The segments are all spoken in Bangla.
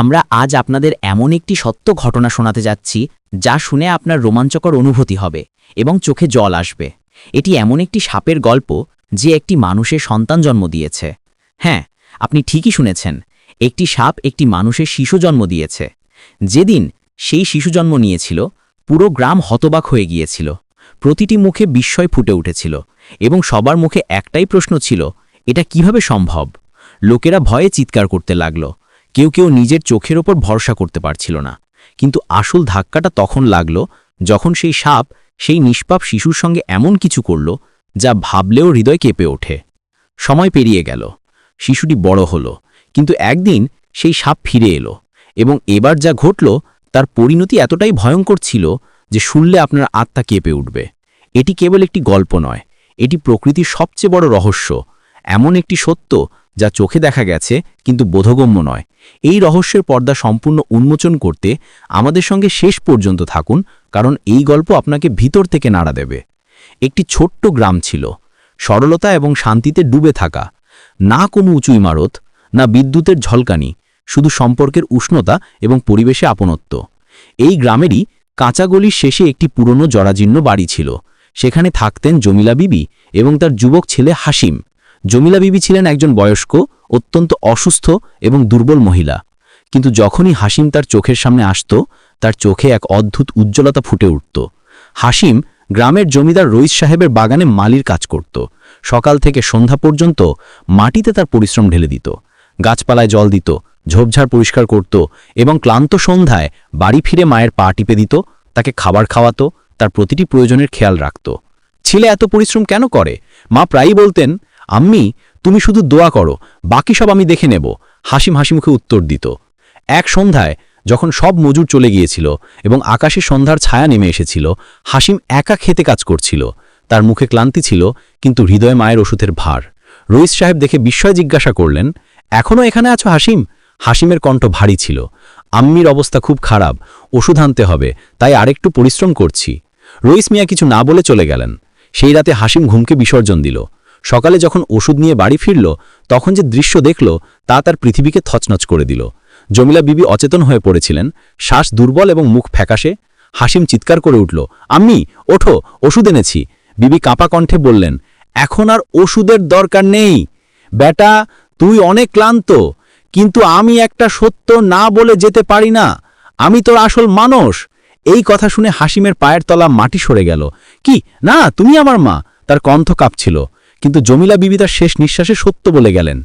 আমরা আজ আপনাদের এমন একটি সত্য ঘটনা শোনাতে যাচ্ছি, যা শুনে আপনার রোমাঞ্চকর অনুভূতি হবে এবং চোখে জল আসবে। এটি এমন একটি সাপের গল্প, যে একটি মানুষের সন্তান জন্ম দিয়েছে। হ্যাঁ আপনি ঠিকই শুনেছেন, একটি সাপ একটি মানুষের শিশু জন্ম দিয়েছে। যেদিন সেই শিশু জন্ম নিয়েছিল, পুরো গ্রাম হতবাক হয়ে গিয়েছিল। প্রতিটি মুখে বিস্ময় ফুটে উঠেছিল এবং সবার মুখে একটাই প্রশ্ন ছিল, এটা কীভাবে সম্ভব? লোকেরা ভয়ে চিৎকার করতে লাগল। কেউ কেউ নিজের চোখের ওপর ভরসা করতে পারছিল না। কিন্তু আসল ধাক্কাটা তখন লাগল যখন সেই সাপ সেই নিষ্পাপ শিশুর সঙ্গে এমন কিছু করল যা ভাবলেও হৃদয় কেঁপে ওঠে। সময় পেরিয়ে গেল। শিশুটি বড় হলো। কিন্তু একদিন সেই সাপ ফিরে এলো এবং এবার যা ঘটল তার পরিণতি এতটাই ভয়ঙ্কর ছিল যে শুনলে আপনার আত্মা কেঁপে উঠবে। এটি কেবল একটি গল্প নয়, এটি প্রকৃতির সবচেয়ে বড় রহস্য। এমন একটি সত্য যা চোখে দেখা গেছে, কিন্তু বোধগম্য নয়। এই রহস্যের পর্দা সম্পূর্ণ উন্মোচন করতে আমাদের সঙ্গে শেষ পর্যন্ত থাকুন, কারণ এই গল্প আপনাকে ভিতর থেকে নাড়া দেবে। একটি ছোট্ট গ্রাম ছিল। সরলতা এবং শান্তিতে ডুবে থাকা। না কোনো উঁচু ইমারত, না বিদ্যুতের ঝলকানি, শুধু সম্পর্কের উষ্ণতা এবং পরিবেশে আপনত্ব। এই গ্রামেরই কাঁচা গলির শেষে একটি পুরনো জরাজীর্ণ বাড়ি ছিল। সেখানে থাকতেন জমিলা বিবি এবং তার যুবক ছেলে হাসিম জমিলা বিবি ছিলেন একজন বয়স্ক, অত্যন্ত অসুস্থ এবং দুর্বল মহিলা। কিন্তু যখনই হাসিম তার চোখের সামনে আসত, তার চোখে এক অদ্ভুত উজ্জ্বলতা ফুটে উঠত। হাসিম গ্রামের জমিদার রইস সাহেবের বাগানে মালির কাজ করত। সকাল থেকে সন্ধ্যা পর্যন্ত মাটিতে তার পরিশ্রম ঢেলে দিত। গাছপালায় জল দিত, ঝোপঝাড় পরিষ্কার করত এবং ক্লান্ত সন্ধ্যায় বাড়ি ফিরে মায়ের পা টিপে দিত, তাকে খাবার খাওয়াতো, তার প্রতিটি প্রয়োজনের খেয়াল রাখত। ছেলে এত পরিশ্রম কেন করে? মা প্রায়ই বলতেন আম্মি, তুমি শুধু দোয়া করো, বাকি সব আমি দেখে নেব, হাসিম হাসিমুখে উত্তর দিত। এক সন্ধ্যায়, যখন সব মজুর চলে গিয়েছিল এবং আকাশে সন্ধ্যার ছায়া নেমে এসেছিল, হাসিম একা খেতে কাজ করছিল। তার মুখে ক্লান্তি ছিল, কিন্তু হৃদয়ে মায়ের ওষুধের ভার। রইস সাহেব দেখে বিস্ময় জিজ্ঞাসা করলেন এখনও এখানে আছো হাসিম? হাসিমের কণ্ঠ ভারী ছিল। আম্মির অবস্থা খুব খারাপ, ওষুধ আনতে হবে, তাই আরেকটু পরিশ্রম করছি। রইস মিয়া কিছু না বলে চলে গেলেন। সেই রাতে হাসিম ঘুমকে বিসর্জন দিল। সকালে যখন ওষুধ নিয়ে বাড়ি ফিরল, তখন যে দৃশ্য দেখল, তা তার পৃথিবীকে থচনচ করে দিল। জমিলা বিবি অচেতন হয়ে পড়েছিলেন। শ্বাস দুর্বল এবং মুখ ফ্যাকাশে। হাসিম চিৎকার করে উঠল আমি ওঠো, ওষুধ এনেছি। বিবি কাঁপা কণ্ঠে বললেন, এখন আর ওষুধের দরকার নেই। বেটা তুই অনেক ক্লান্ত, কিন্তু আমি একটা সত্য না বলে যেতে পারি না। আমি তোর আসল মানুষ। এই কথা শুনে হাসিমের পায়ের তলা মাটি সরে গেল। কি? না, তুমি আমার মা। তার কণ্ঠ কাঁপছিল। কিন্তু জমিলা বিবি তার শেষ নিঃশ্বাসে সত্য বলে গেলেন।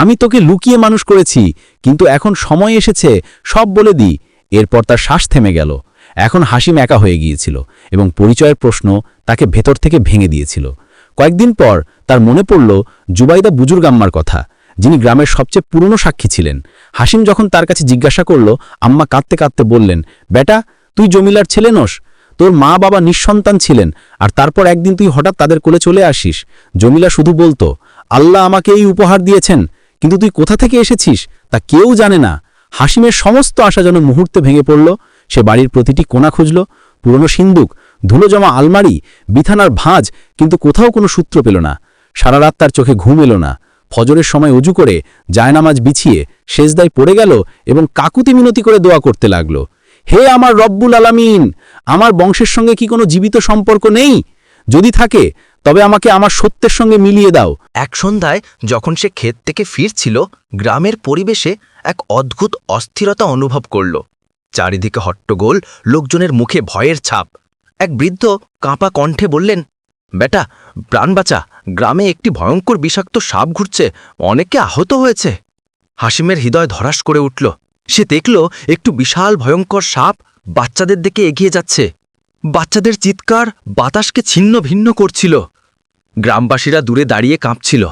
আমি তোকে লুকিয়ে মানুষ করেছি, কিন্তু এখন সময় এসেছে, সব বলে দিই এরপর তার শ্বাস থেমে গেল। এখন হাসিম একা হয়ে গিয়েছিল এবং পরিচয়ের প্রশ্ন তাকে ভেতর থেকে ভেঙে দিয়েছিল। কয়েকদিন পর তার মনে পড়ল জুবাইদা বুজুর্গাম্মার কথা, যিনি গ্রামের সবচেয়ে পুরনো সাক্ষী ছিলেন। হাসিম যখন তার কাছে জিজ্ঞাসা করল, আম্মা কাঁদতে কাঁদতে বললেন, বেটা, তুই জমিলার ছেলে নোস? তোর মা বাবা নিঃসন্তান ছিলেন, আর তারপর একদিন তুই হঠাৎ তাদের কোলে চলে আসিস। জমিলা শুধু বলতো, আল্লাহ আমাকে এই উপহার দিয়েছেন, কিন্তু তুই কোথা থেকে এসেছিস তা কেউ জানে না। হাসিমের সমস্ত আশা যেন মুহূর্তে ভেঙে পড়ল, সে বাড়ির প্রতিটি কোণা খুঁজল, পুরনো সিন্দুক ধুলো জমা আলমারি বিথানার ভাঁজ, কিন্তু কোথাও কোনো সূত্র পেল না। সারা রাত তার চোখে ঘুম এলো না। ফজরের সময় উজু করে জায়নামাজ বিছিয়ে শেষদায় পড়ে গেল এবং কাকুতি মিনতি করে দোয়া করতে লাগল। হে আমার রব্বুল আলামিন, আমার বংশের সঙ্গে কি কোনো জীবিত সম্পর্ক নেই? যদি থাকে, তবে আমাকে আমার সত্যের সঙ্গে মিলিয়ে দাও। এক সন্ধ্যায় যখন সে ক্ষেত থেকে ফিরছিল, গ্রামের পরিবেশে এক অদ্ভুত অস্থিরতা অনুভব করল। চারিদিকে হট্টগোল, লোকজনের মুখে ভয়ের ছাপ। এক বৃদ্ধ কাঁপা কণ্ঠে বললেন, বেটা, প্রাণ বাঁচা, গ্রামে একটি ভয়ঙ্কর বিষাক্ত সাপ ঘুরছে, অনেকে আহত হয়েছে। হাসিমের হৃদয় ধরাস করে উঠল। সে দেখল একটু বিশাল ভয়ঙ্কর সাপ বাচ্চাদের দিকে এগিয়ে যাচ্ছে। বাচ্চাদের চিৎকার বাতাসকে ছিন্ন ভিন্ন করছিল। গ্রামবাসীরা দূরে দাঁড়িয়ে কাঁপছিল।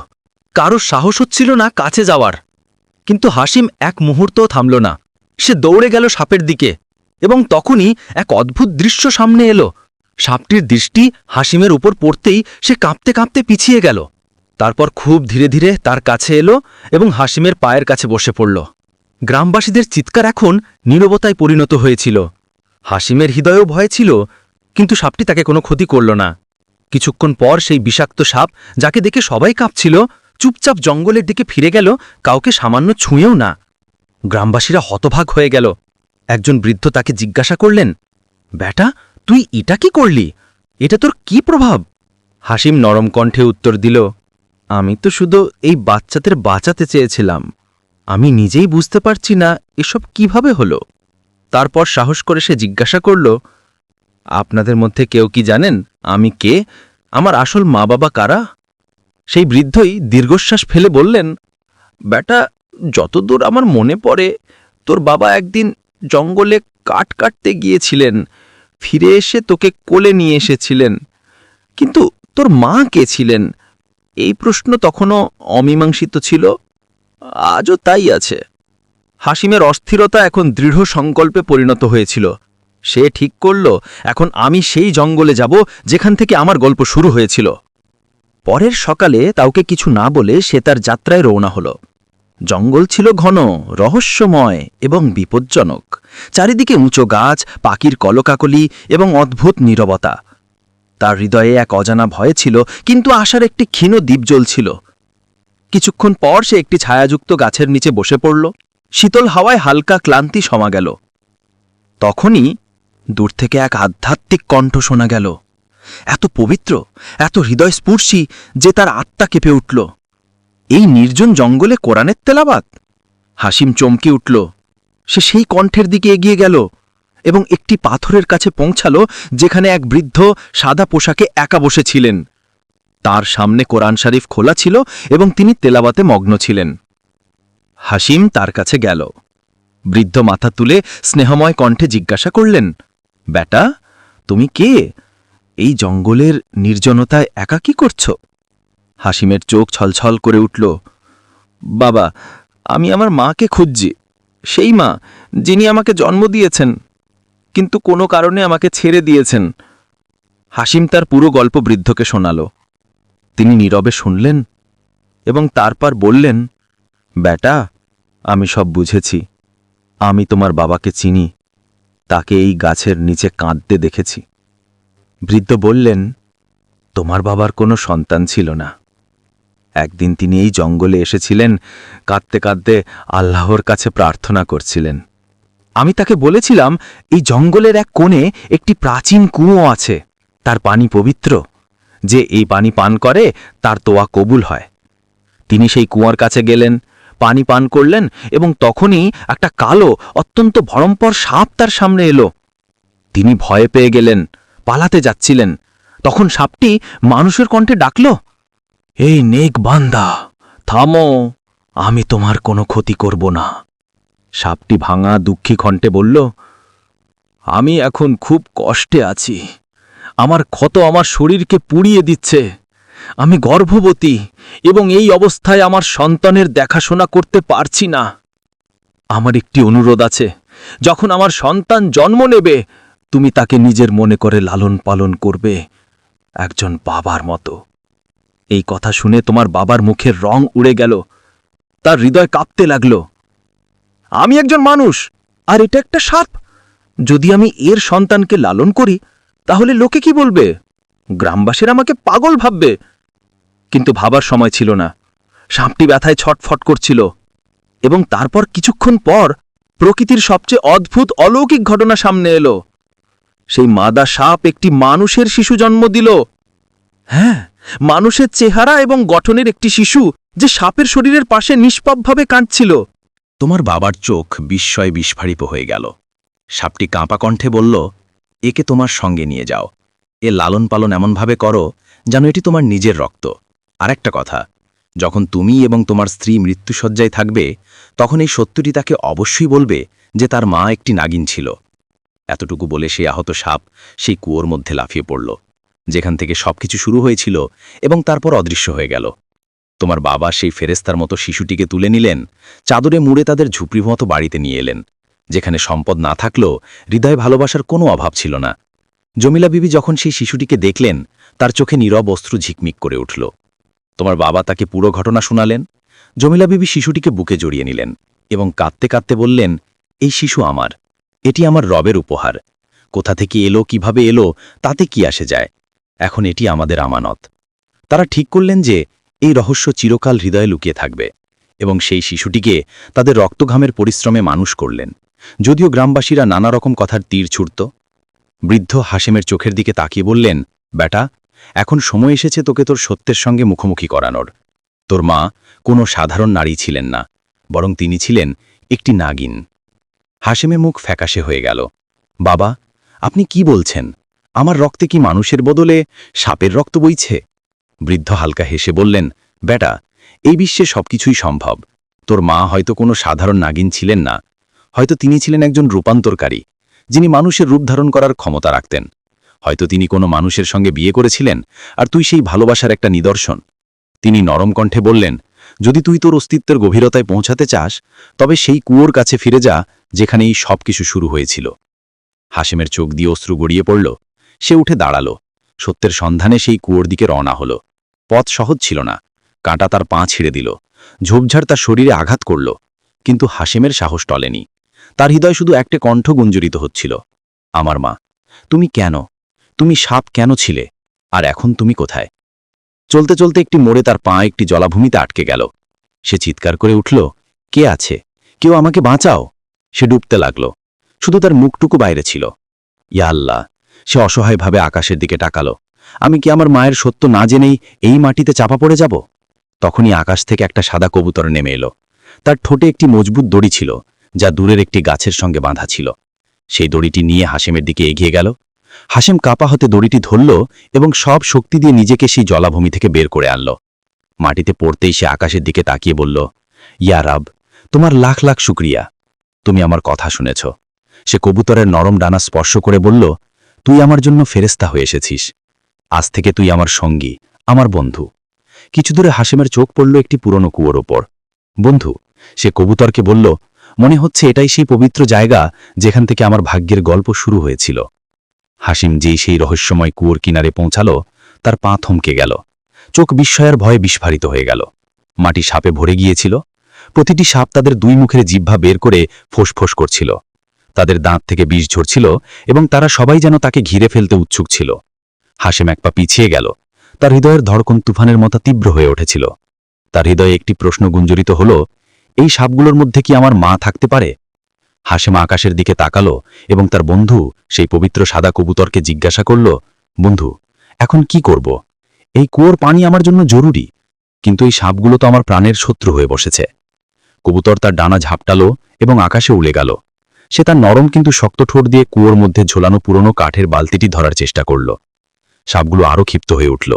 কারও সাহস হচ্ছিল না কাছে যাওয়ার। কিন্তু হাসিম এক মুহূর্তও থামল না। সে দৌড়ে গেল সাপের দিকে এবং তখনই এক অদ্ভুত দৃশ্য সামনে এলো। সাপটির দৃষ্টি হাসিমের উপর পড়তেই সে কাঁপতে কাঁপতে পিছিয়ে গেল। তারপর খুব ধীরে ধীরে তার কাছে এলো এবং হাসিমের পায়ের কাছে বসে পড়ল। গ্রামবাসীদের চিৎকার এখন নীরবতায় পরিণত হয়েছিল। হাসিমের হৃদয়েও ভয় ছিল, কিন্তু সাপটি তাকে কোনো ক্ষতি করল না। কিছুক্ষণ পর সেই বিষাক্ত সাপ, যাকে দেখে সবাই কাঁপছিল, চুপচাপ জঙ্গলের দিকে ফিরে গেল, কাউকে সামান্য ছুঁয়েও না। গ্রামবাসীরা হতভাগ হয়ে গেল। একজন বৃদ্ধ তাকে জিজ্ঞাসা করলেন, বেটা, তুই এটা কি করলি? এটা তোর কি প্রভাব? হাসিম নরম কণ্ঠে উত্তর দিল, আমি তো শুধু এই বাচ্চাদের বাঁচাতে চেয়েছিলাম। আমি নিজেই বুঝতে পারছি না এসব কীভাবে হলো। তারপর সাহস করে সে জিজ্ঞাসা করল, আপনাদের মধ্যে কেউ কি জানেন আমি কে? আমার আসল মা বাবা কারা? সেই বৃদ্ধই দীর্ঘশ্বাস ফেলে বললেন বেটা যতদূর আমার মনে পড়ে, তোর বাবা একদিন জঙ্গলে কাঠ কাটতে গিয়েছিলেন। ফিরে এসে তোকে কোলে নিয়ে এসেছিলেন। কিন্তু তোর মা কে ছিলেন? এই প্রশ্ন তখনও অমীমাংসিত ছিল। আজও তাই আছে। হাসিমের অস্থিরতা এখন দৃঢ় সংকল্পে পরিণত হয়েছিল। সে ঠিক করল, এখন আমি সেই জঙ্গলে যাব যেখান থেকে আমার গল্প শুরু হয়েছিল। পরের সকালে তাওকে কিছু না বলে সে তার যাত্রায় রওনা হল। জঙ্গল ছিল ঘন, রহস্যময় এবং বিপজ্জনক। চারিদিকে উঁচু গাছ, পাখির কলকাকলি এবং অদ্ভুত নীরবতা। তার হৃদয়ে এক অজানা ভয় ছিল, কিন্তু আশার একটি ক্ষীণ দ্বীপ জ্বলছিল কিছুক্ষণ পর সে একটি ছায়াযুক্ত গাছের নিচে বসে পড়ল। শীতল হাওয়ায় হালকা ক্লান্তি সমা গেল। তখনই দূর থেকে এক আধ্যাত্মিক কণ্ঠ শোনা গেল। এত পবিত্র, এত হৃদয়স্পর্শী যে তার আত্মা কেঁপে উঠল। এই নির্জন জঙ্গলে কোরআনের তেলাবাত হাসিম চমকে উঠল। সে সেই কণ্ঠের দিকে এগিয়ে গেল এবং একটি পাথরের কাছে পৌঁছাল যেখানে এক বৃদ্ধ সাদা পোশাকে একা বসেছিলেন তার সামনে কোরআন শরীফ খোলা ছিল এবং তিনি তেলাবাতে মগ্ন ছিলেন। হাসিম তার কাছে গেল। বৃদ্ধ মাথা তুলে স্নেহময় কণ্ঠে জিজ্ঞাসা করলেন, বেটা, তুমি কে? এই জঙ্গলের নির্জনতায় একা কি করছ? হাসিমের চোখ ছলছল করে উঠল, বাবা, আমি আমার মাকে খুঁজছি। সেই মা, যিনি আমাকে জন্ম দিয়েছেন, কিন্তু কোনো কারণে আমাকে ছেড়ে দিয়েছেন। হাসিম তার পুরো গল্প বৃদ্ধকে শোনাল। তিনি নীরবে শুনলেন এবং তারপর বললেন, বেটা, আমি সব বুঝেছি। আমি তোমার বাবাকে চিনি। তাকে এই গাছের নিচে কাঁদতে দেখেছি। বৃদ্ধ বললেন, তোমার বাবার কোনো সন্তান ছিল না। একদিন তিনি এই জঙ্গলে এসেছিলেন, কাঁদতে কাঁদতে আল্লাহর কাছে প্রার্থনা করছিলেন। আমি তাকে বলেছিলাম, এই জঙ্গলের এক কোণে একটি প্রাচীন কুঁয়ো আছে। তার পানি পবিত্র। যে এই পানি পান করে, তার তোয়া কবুল হয়। তিনি সেই কুয়ার কাছে গেলেন, পানি পান করলেন এবং তখনই একটা কালো, অত্যন্ত ভরম্পর সাপ তার সামনে এলো। তিনি ভয়ে পেয়ে গেলেন, পালাতে যাচ্ছিলেন। তখন সাপটি মানুষের কণ্ঠে ডাকল, এই নেক বান্দা, থামো, আমি তোমার কোনো ক্ষতি করব না। সাপটি ভাঙা দুঃখী কণ্ঠে বলল, আমি এখন খুব কষ্টে আছি। আমার ক্ষত আমার শরীরকে পুড়িয়ে দিচ্ছে। আমি গর্ভবতী এবং এই অবস্থায় আমার সন্তানের দেখাশোনা করতে পারছি না। আমার একটি অনুরোধ আছে, যখন আমার সন্তান জন্ম নেবে, তুমি তাকে নিজের মনে করে লালন পালন করবে, একজন বাবার মতো। এই কথা শুনে তোমার বাবার মুখের রং উড়ে গেল, তার হৃদয় কাঁপতে লাগল। আমি একজন মানুষ, আর এটা একটা সাপ। যদি আমি এর সন্তানকে লালন করি তাহলে লোকে কি বলবে? গ্রামবাসীরা আমাকে পাগল ভাববে। কিন্তু ভাবার সময় ছিল না। সাপটি ব্যথায় ছটফট করছিল। এবং তারপর কিছুক্ষণ পর প্রকৃতির সবচেয়ে অদ্ভুত অলৌকিক ঘটনা সামনে এলো। সেই মাদা সাপ একটি মানুষের শিশু জন্ম দিল। হ্যাঁ মানুষের চেহারা এবং গঠনের একটি শিশু যে সাপের শরীরের পাশে নিষ্পাপভাবে কাঁদছিল। তোমার বাবার চোখ বিস্ময় বিস্ফারিত হয়ে গেল। সাপটি কাঁপা কণ্ঠে বলল একে তোমার সঙ্গে নিয়ে যাও। এ লালন পালন এমনভাবে করো যেন এটি তোমার নিজের রক্ত। আর একটা কথা, যখন তুমি এবং তোমার স্ত্রী মৃত্যুসজ্জায় থাকবে, তখন এই সত্যটি তাকে অবশ্যই বলবে যে তার মা একটি নাগিন ছিল। এতটুকু বলে সে আহত সাপ সেই কুয়োর মধ্যে লাফিয়ে পড়ল, যেখান থেকে সবকিছু শুরু হয়েছিল এবং তারপর অদৃশ্য হয়ে গেল। তোমার বাবা সেই ফেরেস্তার মতো শিশুটিকে তুলে নিলেন, চাদরে মুড়ে তাদের ঝুপড়ি মতো বাড়িতে নিয়ে এলেন। যেখানে সম্পদ না থাকলেও হৃদয় ভালোবাসার কোনো অভাব ছিল না। জমিলা বিবি যখন সেই শিশুটিকে দেখলেন, তার চোখে নীরব অস্ত্র ঝিকমিক করে উঠল। তোমার বাবা তাকে পুরো ঘটনা শোনালেন। জমিলা বিবি শিশুটিকে বুকে জড়িয়ে নিলেন এবং কাঁদতে কাঁদতে বললেন, এই শিশু আমার, এটি আমার রবের উপহার। কোথা থেকে এলো, কীভাবে এলো, তাতে কি আসে যায়? এখন এটি আমাদের আমানত। তারা ঠিক করলেন যে, এই রহস্য চিরকাল হৃদয়ে লুকিয়ে থাকবে এবং সেই শিশুটিকে তাদের রক্তঘামের পরিশ্রমে মানুষ করলেন। যদিও গ্রামবাসীরা নানা রকম কথার তীর ছুটত বৃদ্ধ হাসেমের চোখের দিকে তাকিয়ে বললেন, বেটা, এখন সময় এসেছে তোকে তোর সত্যের সঙ্গে মুখোমুখি করানোর। তোর মা কোনো সাধারণ নারী ছিলেন না, বরং তিনি ছিলেন একটি নাগিন। হাসেমের মুখ ফ্যাকাশে হয়ে গেল। বাবা, আপনি কি বলছেন? আমার রক্তে কি মানুষের বদলে সাপের রক্ত বইছে? বৃদ্ধ হালকা হেসে বললেন, বেটা, এই বিশ্বে সবকিছুই সম্ভব। তোর মা হয়তো কোনো সাধারণ নাগিন ছিলেন না হয়তো তিনি ছিলেন একজন রূপান্তরকারী, যিনি মানুষের রূপ ধারণ করার ক্ষমতা রাখতেন। হয়তো তিনি কোনো মানুষের সঙ্গে বিয়ে করেছিলেন, আর তুই সেই ভালোবাসার একটা নিদর্শন। তিনি নরম কণ্ঠে বললেন, যদি তুই তোর অস্তিত্বের গভীরতায় পৌঁছাতে চাস, তবে সেই কুয়োর কাছে ফিরে যা যেখানে এই সব কিছু শুরু হয়েছিল। হাসেমের চোখ দিয়ে অশ্রু গড়িয়ে পড়ল। সে উঠে দাঁড়াল। সত্যের সন্ধানে সেই কুয়োর দিকে রওনা হল। পথ সহজ ছিল না। কাঁটা তার পা ছিঁড়ে দিল। ঝোপঝাড় তার শরীরে আঘাত করল। কিন্তু হাসেমের সাহস টলেনি। তার হৃদয় শুধু একটা কণ্ঠ গুঞ্জরিত হচ্ছিল। আমার মা, তুমি কেন? তুমি সাপ কেন ছিলে? আর এখন তুমি কোথায়? চলতে চলতে একটি মোড়ে তার পা একটি জলাভূমিতে আটকে গেল। সে চিৎকার করে উঠল, কে আছে? কেউ আমাকে বাঁচাও? সে ডুবতে লাগল। শুধু তার মুখটুকু বাইরে ছিল। ইয়া আল্লাহ, সে অসহায়ভাবে আকাশের দিকে টাকালো আমি কি আমার মায়ের সত্য না জেনেই এই মাটিতে চাপা পড়ে যাব? তখনই আকাশ থেকে একটা সাদা কবুতর নেমে এলো। তার ঠোঁটে একটি মজবুত দড়ি ছিল। যা দূরের একটি গাছের সঙ্গে বাঁধা ছিল। সেই দড়িটি নিয়ে হাসেমের দিকে এগিয়ে গেল। হাসেম কাপা হতে দড়িটি ধরল এবং সব শক্তি দিয়ে নিজেকে সেই জলাভূমি থেকে বের করে আনল। মাটিতে পড়তেই সে আকাশের দিকে তাকিয়ে বলল, ইয়া রাব, তোমার লাখ লাখ শুক্রিয়া। তুমি আমার কথা শুনেছ। সে কবুতরের নরম ডানা স্পর্শ করে বলল, তুই আমার জন্য ফেরেস্তা হয়ে এসেছিস। আজ থেকে তুই আমার সঙ্গী, আমার বন্ধু। কিছু দূরে হাসেমের চোখ পড়ল একটি পুরনো কুয়োর ওপর। বন্ধু, সে কবুতরকে বলল মনে হচ্ছে এটাই সেই পবিত্র জায়গা যেখান থেকে আমার ভাগ্যের গল্প শুরু হয়েছিল। হাসিম যেই সেই রহস্যময় কুয়োর কিনারে পৌঁছাল, তার পা থমকে গেল। চোখ বিস্ময়ের ভয়ে বিস্ফারিত হয়ে গেল। মাটি সাপে ভরে গিয়েছিল। প্রতিটি সাপ তাদের দুই মুখের জিহ্বা বের করে ফোঁসফোঁস করছিল। তাদের দাঁত থেকে বিষ ঝরছিল এবং তারা সবাই যেন তাকে ঘিরে ফেলতে উৎসুক ছিল। হাসেম এক পা পিছিয়ে গেল। তার হৃদয়ের ধড়কন তুফানের মতো তীব্র হয়ে উঠেছিল। তার হৃদয়ে একটি প্রশ্ন গুঞ্জরিত হল এই সাপগুলোর মধ্যে কি আমার মা থাকতে পারে? হাসেম আকাশের দিকে তাকালো এবং তার বন্ধু, সেই পবিত্র সাদা কবুতরকে জিজ্ঞাসা করল, বন্ধু, এখন কি করব? এই কুয়োর পানি আমার জন্য জরুরি, কিন্তু এই সাপগুলো তো আমার প্রাণের শত্রু হয়ে বসেছে। কবুতর তার ডানা ঝাপটালো এবং আকাশে উড়ে গেল। সে তার নরম কিন্তু শক্ত ঠোঁট দিয়ে কুয়োর মধ্যে ঝোলানো পুরনো কাঠের বালতিটি ধরার চেষ্টা করল। সাপগুলো আরও ক্ষিপ্ত হয়ে উঠল।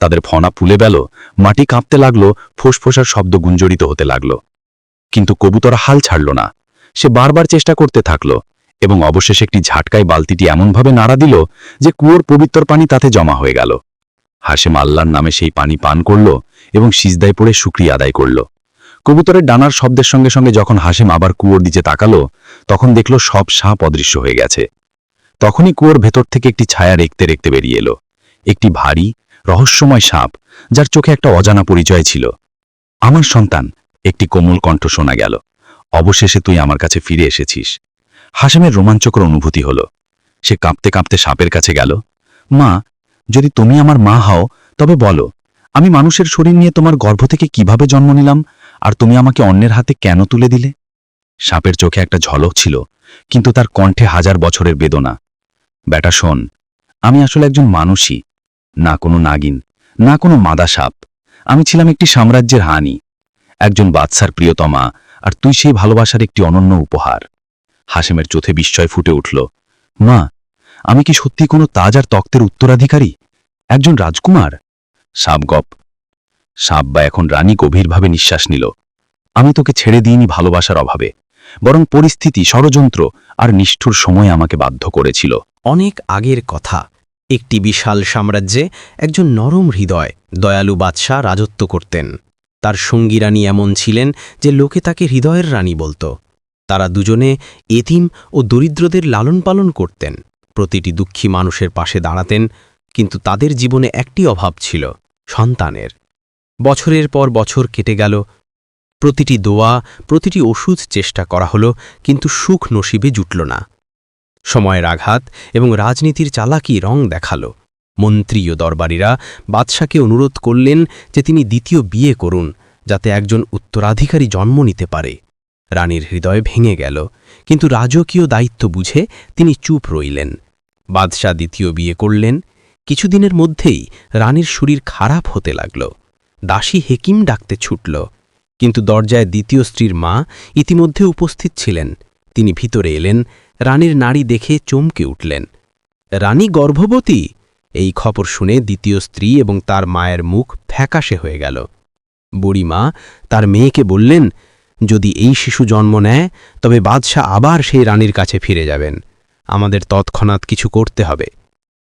তাদের ফনা ফুলে বেল, মাটি কাঁপতে লাগল ফোসফোসার শব্দ গুঞ্জরিত হতে লাগল। কিন্তু কবুতর হাল ছাড়ল না। সে বারবার চেষ্টা করতে থাকল এবং অবশেষে একটি ঝাটকায় বালতিটি এমনভাবে নাড়া দিল যে কুয়োর পবিত্র পানি তাতে জমা হয়ে গেল। হাসেম আল্লাহর নামে সেই পানি পান করল এবং সিজদায় পড়ে শুক্রিয়া আদায় করল। কবুতরের ডানার শব্দের সঙ্গে সঙ্গে যখন হাসেম আবার কুয়োর দিকে তাকালো, তখন দেখল সব সাপ অদৃশ্য হয়ে গেছে। তখনই কুয়োর ভেতর থেকে একটি ছায়া রেখতে রেখতে বেরিয়ে এলো। একটি ভারী, রহস্যময় সাপ, যার চোখে একটা অজানা পরিচয় ছিল। আমার সন্তান একটি কোমল কণ্ঠ শোনা গেল। অবশেষে তুই আমার কাছে ফিরে এসেছিস। হাসেমের রোমাঞ্চকর অনুভূতি হল, সে কাঁপতে কাঁপতে সাপের কাছে গেল। মা, যদি তুমি আমার মা হও, তবে বলো, আমি মানুষের শরীর নিয়ে তোমার গর্ভ থেকে কীভাবে জন্ম নিলাম, আর তুমি আমাকে অন্যের হাতে কেন তুলে দিলে? সাপের চোখে একটা ঝলক ছিল, কিন্তু তার কণ্ঠে হাজার বছরের বেদনা। বেটা, শোন, আমি আসলে একজন মানুষই, না কোনো নাগিন, না কোনো মাদা সাপ। আমি ছিলাম একটি সাম্রাজ্যের হানি। একজন বাদশার প্রিয়তমা, আর তুই সেই ভালোবাসার একটি অনন্য উপহার। হাসেমের চোখে বিস্ময় ফুটে উঠল। মা, আমি কি সত্যি কোনো তাজ আর তক্তের উত্তরাধিকারী? একজন রাজকুমার? সাপগপ সাপ বা এখন রানী গভীরভাবে নিঃশ্বাস নিল। আমি তোকে ছেড়ে দিইনি ভালোবাসার অভাবে, বরং পরিস্থিতি, ষড়যন্ত্র আর নিষ্ঠুর সময় আমাকে বাধ্য করেছিল। অনেক আগের কথা। একটি বিশাল সাম্রাজ্যে একজন নরম হৃদয় দয়ালু বাদশাহ রাজত্ব করতেন। তার সঙ্গী রানী এমন ছিলেন যে লোকে তাকে হৃদয়ের রানী বলত। তারা দুজনে এতিম ও দরিদ্রদের লালন পালন করতেন। প্রতিটি দুঃখী মানুষের পাশে দাঁড়াতেন, কিন্তু তাদের জীবনে একটি অভাব ছিল, সন্তানের। বছরের পর বছর কেটে গেল, প্রতিটি দোয়া, প্রতিটি ওষুধ চেষ্টা করা হলো, কিন্তু সুখ নসিবে জুটল না। সময়ের আঘাত এবং রাজনীতির চালাকি রং দেখাল। মন্ত্রী ও দরবারীরা বাদশাকে অনুরোধ করলেন যে তিনি দ্বিতীয় বিয়ে করুন, যাতে একজন উত্তরাধিকারী জন্ম নিতে পারে। রানীর হৃদয় ভেঙে গেল, কিন্তু রাজকীয় দায়িত্ব বুঝে তিনি চুপ রইলেন। বাদশাহ দ্বিতীয় বিয়ে করলেন। কিছুদিনের মধ্যেই রানীর শরীর খারাপ হতে লাগল। দাসী হেকিম ডাকতে ছুটল, কিন্তু দরজায় দ্বিতীয় স্ত্রীর মা ইতিমধ্যে উপস্থিত ছিলেন। তিনি ভিতরে এলেন, রানীর নাড়ি দেখে চমকে উঠলেন। রানী গর্ভবতী? এই খবর শুনে দ্বিতীয় স্ত্রী এবং তার মায়ের মুখ ফ্যাকাশে হয়ে গেল। বুড়িমা তার মেয়েকে বললেন, যদি এই শিশু জন্ম নেয়, তবে বাদশাহ আবার সেই রানীর কাছে ফিরে যাবেন। আমাদের তৎক্ষণাৎ কিছু করতে হবে।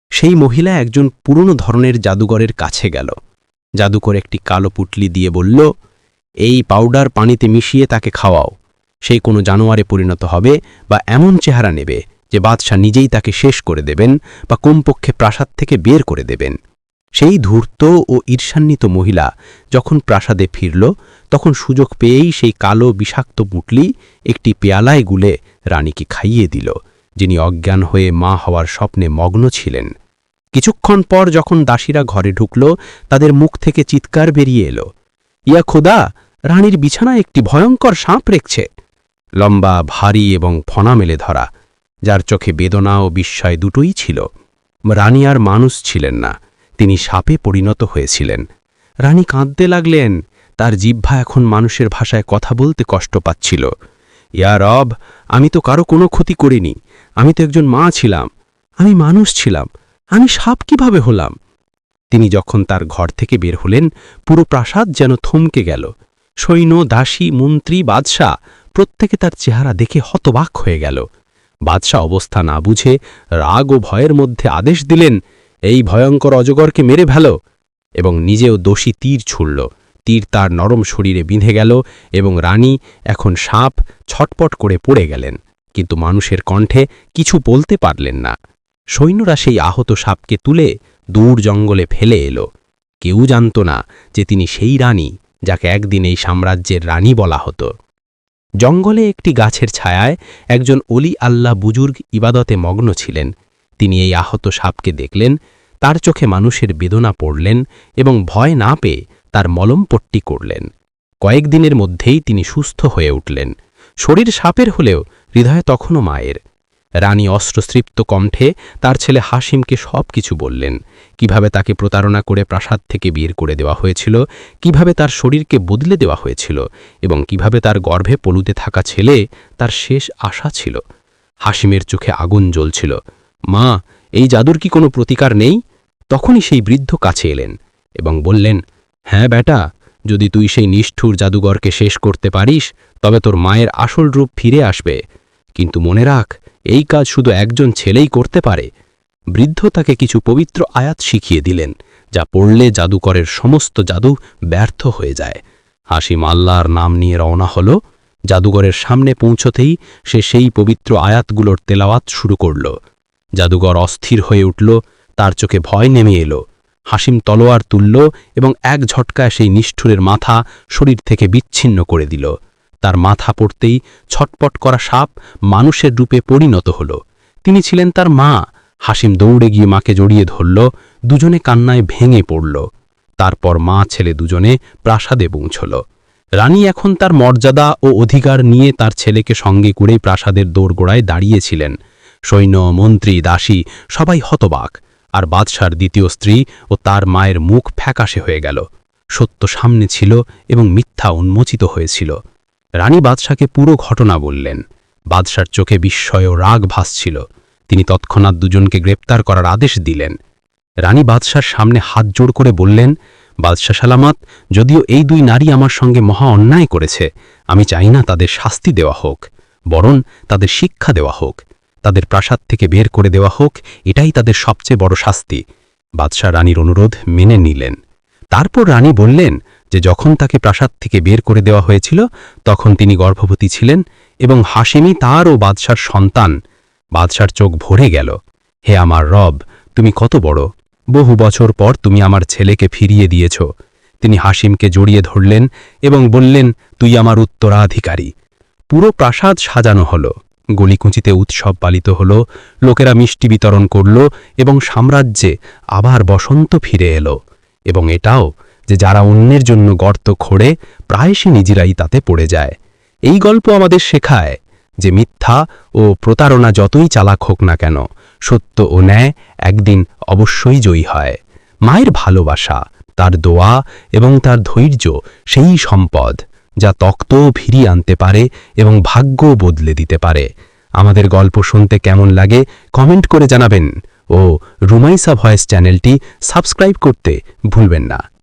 সেই মহিলা একজন পুরনো ধরনের জাদুঘরের কাছে গেল। জাদুকর একটি কালো পুটলি দিয়ে বলল, এই পাউডার পানিতে মিশিয়ে তাকে খাওয়াও। সেই কোনো জানোয়ারে পরিণত হবে বা এমন চেহারা নেবে যে বাদশাহ নিজেই তাকে শেষ করে দেবেন বা কমপক্ষে প্রাসাদ থেকে বের করে দেবেন। সেই ধূর্ত ও ঈর্ষান্বিত মহিলা যখন প্রাসাদে ফিরল, তখন সুযোগ পেয়েই সেই কালো বিষাক্ত পুটলি একটি পেয়ালায় গুলে রানীকে খাইয়ে দিল, যিনি অজ্ঞান হয়ে মা হওয়ার স্বপ্নে মগ্ন ছিলেন। কিছুক্ষণ পর যখন দাসীরা ঘরে ঢুকল, তাদের মুখ থেকে চিৎকার বেরিয়ে এলো, ইয়া খোদা, রানীর বিছানায় একটি ভয়ঙ্কর সাঁপ রেখছে। লম্বা, ভারী এবং ফনা মেলে ধরা। যার চোখে বেদনা ও বিস্ময় দুটোই ছিল। রানী আর মানুষ ছিলেন না, তিনি সাপে পরিণত হয়েছিলেন। রানী কাঁদতে লাগলেন, তার জিহ্বা এখন মানুষের ভাষায় কথা বলতে কষ্ট পাচ্ছিল। ইয়া রব, আমি তো কারও কোনো ক্ষতি করিনি, আমি তো একজন মা ছিলাম, আমি মানুষ ছিলাম, আমি সাপ কীভাবে হলাম? তিনি যখন তার ঘর থেকে বের হলেন, পুরো প্রাসাদ যেন থমকে গেল। সৈন্য, দাসী, মন্ত্রী, বাদশাহ, প্রত্যেকে তার চেহারা দেখে হতবাক হয়ে গেল। বাদশাহ অবস্থা না বুঝে রাগ ও ভয়ের মধ্যে আদেশ দিলেন, এই ভয়ঙ্কর অজগরকে মেরে ফেলো। এবং নিজেও দোষী তীর ছুড়ল। তীর তার নরম শরীরে বিঁধে গেল এবং রানী এখন সাপ ছটপট করে পড়ে গেলেন। কিন্তু মানুষের কণ্ঠে কিছু বলতে পারলেন না। সৈন্যরা সেই আহত সাপকে তুলে দূর জঙ্গলে ফেলে এলো। কেউ জানত না যে তিনি সেই রানী যাকে একদিন এই সাম্রাজ্যের রানী বলা হতো। জঙ্গলে একটি গাছের ছায়ায় একজন অলি আল্লাহ বুজুর্গ ইবাদতে মগ্ন ছিলেন। তিনি এই আহত সাপকে দেখলেন, তার চোখে মানুষের বেদনা পড়লেন এবং ভয় না পেয়ে তার মলমপট্টি করলেন। কয়েকদিনের মধ্যেই তিনি সুস্থ হয়ে উঠলেন। শরীর সাপের হলেও হৃদয় তখনও মায়ের। রানী অস্ত্রস্তৃপ্ত কণ্ঠে তার ছেলে হাসিমকে সব কিছু বললেন। কীভাবে তাকে প্রতারণা করে প্রাসাদ থেকে বের করে দেওয়া হয়েছিল, কীভাবে তার শরীরকে বদলে দেওয়া হয়েছিল এবং কীভাবে তার গর্ভে পলুতে থাকা ছেলে তার শেষ আশা ছিল। হাসিমের চোখে আগুন জ্বলছিল। মা, এই জাদুর কি কোনো প্রতিকার নেই? তখনই সেই বৃদ্ধ কাছে এলেন এবং বললেন হ্যাঁ বেটা, যদি তুই সেই নিষ্ঠুর জাদুঘরকে শেষ করতে পারিস, তবে তোর মায়ের আসল রূপ ফিরে আসবে। কিন্তু মনে রাখ, এই কাজ শুধু একজন ছেলেই করতে পারে। বৃদ্ধ তাকে কিছু পবিত্র আয়াত শিখিয়ে দিলেন, যা পড়লে জাদুকরের সমস্ত জাদু ব্যর্থ হয়ে যায়। হাসিম আল্লাহর নাম নিয়ে রওনা হল। জাদুঘরের সামনে পৌঁছতেই সে সেই পবিত্র আয়াতগুলোর তেলাওয়াত শুরু করল। জাদুঘর অস্থির হয়ে উঠল, তার চোখে ভয় নেমে এলো। হাসিম তলোয়ার তুলল এবং এক ঝটকায় সেই নিষ্ঠুরের মাথা শরীর থেকে বিচ্ছিন্ন করে দিল। তার মাথা পড়তেই ছটপট করা সাপ মানুষের রূপে পরিণত হল। তিনি ছিলেন তার মা। হাসিম দৌড়ে গিয়ে মাকে জড়িয়ে ধরল। দুজনে কান্নায় ভেঙে পড়ল। তারপর মা ছেলে দুজনে প্রাসাদে পৌঁছল। রানী এখন তার মর্যাদা ও অধিকার নিয়ে তার ছেলেকে সঙ্গে করেই প্রাসাদের দোরগোড়ায় দাঁড়িয়েছিলেন। সৈন্য, মন্ত্রী, দাসী, সবাই হতবাক। আর বাদশার দ্বিতীয় স্ত্রী ও তার মায়ের মুখ ফ্যাকাশে হয়ে গেল। সত্য সামনে ছিল এবং মিথ্যা উন্মোচিত হয়েছিল। রানী বাদশাকে পুরো ঘটনা বললেন। বাদশার চোখে বিস্ময় ও রাগ ভাসছিল। তিনি তৎক্ষণাৎ দুজনকে গ্রেপ্তার করার আদেশ দিলেন। রানী বাদশার সামনে হাত জোড় করে বললেন বাদশাহ সালামাত, যদিও এই দুই নারী আমার সঙ্গে মহা অন্যায় করেছে, আমি চাই না তাদের শাস্তি দেওয়া হোক, বরং তাদের শিক্ষা দেওয়া হোক, তাদের প্রাসাদ থেকে বের করে দেওয়া হোক, এটাই তাদের সবচেয়ে বড় শাস্তি। বাদশাহ রানীর অনুরোধ মেনে নিলেন। তারপর রানী বললেন যে যখন তাকে প্রাসাদ থেকে বের করে দেওয়া হয়েছিল, তখন তিনি গর্ভবতী ছিলেন এবং হাসিমি তার ও বাদশার সন্তান। বাদশার চোখ ভরে গেল। হে আমার রব, তুমি কত বড়। বহু বছর পর তুমি আমার ছেলেকে ফিরিয়ে দিয়েছ। তিনি হাসিমকে জড়িয়ে ধরলেন এবং বললেন, তুই আমার উত্তরাধিকারী। পুরো প্রাসাদ সাজানো হল। গলিকুঁচিতে উৎসব পালিত হল, লোকেরা মিষ্টি বিতরণ করল এবং সাম্রাজ্যে আবার বসন্ত ফিরে এলো। এবং এটাও যে যারা অন্যের জন্য গর্ত খোঁড়ে প্রায়শই নিজেরাই তাতে পড়ে যায়। এই গল্প আমাদের শেখায় যে মিথ্যা ও প্রতারণা যতই চালাক হোক না কেন, সত্য ও ন্যায় একদিন অবশ্যই জয়ী হয়। মায়ের ভালোবাসা, তার দোয়া এবং তার ধৈর্য সেই সম্পদ যা তক্ত ফিরিয়ে আনতে পারে এবং ভাগ্য বদলে দিতে পারে। আমাদের গল্প শুনতে কেমন লাগে কমেন্ট করে জানাবেন ও রুমাইসা ভয়েস চ্যানেলটি সাবস্ক্রাইব করতে ভুলবেন না।